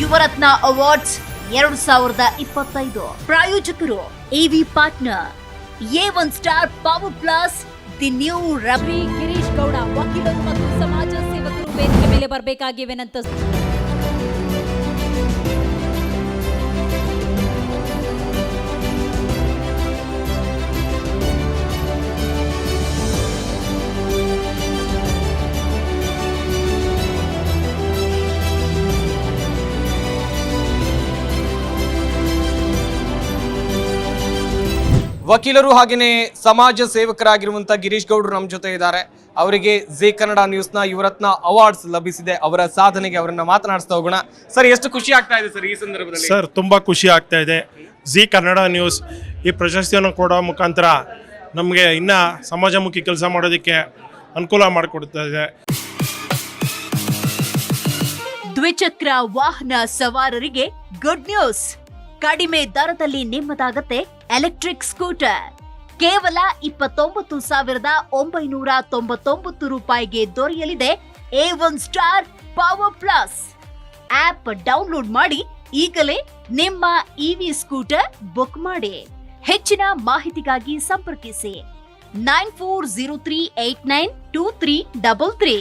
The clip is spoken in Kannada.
ಯುವರತ್ನ ಅವಾರ್ಡ್ಸ್ ಎರಡು ಸಾವಿರದ ಇಪ್ಪತ್ತೈದು. ಪ್ರಾಯೋಜಕರು AV partner A one star power plus the new Ravi Girish Gowda, ವಕೀಲರು ಮತ್ತು ಸಮಾಜ ಸೇವಕರು ವೇದಿಕೆ ಮೇಲೆ ಬರಬೇಕಾಗಿವೆನಂತ ವಕೀಲರು ಹಾಗೆಯೇ ಸಮಾಜ ಸೇವಕರಾಗಿರುವಂತ ಗಿರೀಶ್ ಗೌಡ್ರು ನಮ್ಮ ಜೊತೆ ಇದ್ದಾರೆ. ಅವರಿಗೆ ಜಿ ಕನ್ನಡ ನ್ಯೂಸ್ನ ಯುವರತ್ನ ಅವಾರ್ಡ್ಸ್ ಲಭಿಸಿದೆ. ಅವರ ಸಾಧನೆಗೆ ಅವರನ್ನ ಮಾತನಾಡಿಸ್ತಾ ಹೋಗೋಣ. ಸರ್ ಎಷ್ಟು ಖುಷಿ ಆಗ್ತಾ ಇದೆ ಸರ್ ಈ ಸಂದರ್ಭದಲ್ಲಿ? ಸರ್ ತುಂಬ ಖುಷಿ ಆಗ್ತಾ ಇದೆ. ಜಿ ಕನ್ನಡ ನ್ಯೂಸ್ ಈ ಪ್ರಶಸ್ತಿಯನ್ನು ಕೊಡೋ ಮುಖಾಂತರ ನಮಗೆ ಇನ್ನ ಸಮಾಜಮುಖಿ ಕೆಲಸ ಮಾಡೋದಕ್ಕೆ ಅನುಕೂಲ ಮಾಡಿಕೊಡ್ತಾ ಇದೆ. ದ್ವಿಚಕ್ರ ವಾಹನ ಸವಾರರಿಗೆ ಗುಡ್ ನ್ಯೂಸ್ ಕಡಿಮೆ ದರದಲ್ಲಿ ನಿಮ್ಮದಾಗತ್ತೆ ಎಲೆಕ್ಟ್ರಿಕ್ ಸ್ಕೂಟರ್. ಕೇವಲ ಇಪ್ಪತ್ತೊಂಬತ್ತು ಸಾವಿರದ ಒಂಬೈನೂರ ತೊಂಬತ್ತೊಂಬತ್ತು ರೂಪಾಯಿಗೆ ದೊರೆಯಲಿದೆ A one star power plus app download ಮಾಡಿ ಈಗಲೇ ನಿಮ್ಮ ಇವಿ ಸ್ಕೂಟರ್ ಬುಕ್ ಮಾಡಿ. ಹೆಚ್ಚಿನ ಮಾಹಿತಿಗಾಗಿ ಸಂಪರ್ಕಿಸಿ. Nine four zero three eight nine two three double three.